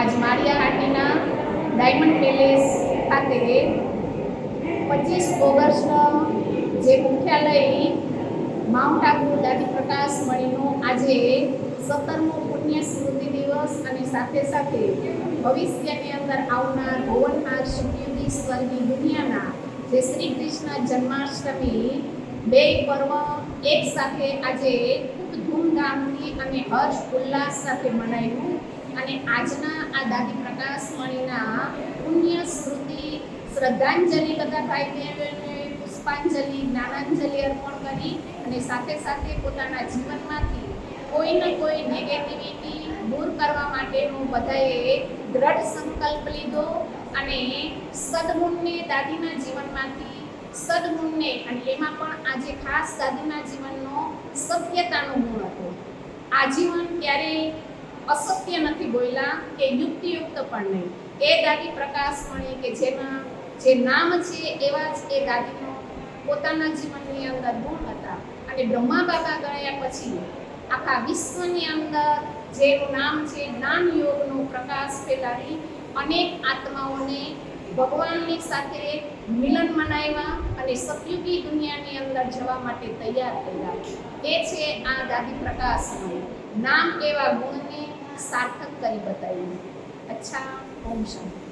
આજ Maliya Hatina diamond palace ખાતે પચીસ ઓગસ્ટ જે મુખ્યાલય માઉન્ટ આબુ દાદી પ્રકાશ મણીનો આજે સત્તરમો પુણ્ય સ્મૃતિ દિવસ અને સાથે સાથે ભવિષ્યની અંદર આવનાર ભુવનહાર શુક્યુદી સ્વર્ગી દુનિયાના જે શ્રી કૃષ્ણ જન્માષ્ટમી બે પર્વ એક સાથે આજે ખૂબ ધૂમધામથી અને હર્ષ ઉલ્લાસ સાથે મનાવ્યું આજના આ દાદી પ્રકાશ મણીના પુણ્ય સ્મૃતિ, શ્રદ્ધાંજલિ બધા ભાઈ બહેનોને પુષ્પાંજલિ, જ્ઞાનાંજલિ અર્પણ કરી અને સાથે સાથે પોતાના જીવનમાંથી કોઈ ને કોઈ નેગેટિવિટી દૂર કરવા માટેનો બધાએ દ્રઢ સંકલ્પ લીધો અને સદગુણને દાદીના જીવનમાંથી, સદગુણને અને એમાં પણ આજે ખાસ દાદીના જીવનનો સત્યતાનો ગુણ હતો. આજીવન ક્યારેય અસત્ય નથી બોલ્યા કે યુક્તિયુક્ત પણ નહીં. એ દાદી પ્રકાશ મણી કે જેમાં જે નામ છે એવા જ એ દાદીનો પોતાના જીવનની અંદર ગુણ હતા. અને બ્રહ્મા બાબા ગયા પછી આખા વિશ્વની અંદર જેનું નામ છે જ્ઞાન યોગનો પ્રકાશ ફેલાવી અનેક આત્માઓને ભગવાનની સાથે મિલન મનાવ્યા અને સતયુગી દુનિયાની અંદર જવા માટે તૈયાર થયેલા એ છે આ દાદી પ્રકાશનું નામ એવા ગુણને સાર્થક કરી બતાવ્યું. અચ્છા ઓમ શાંતિ.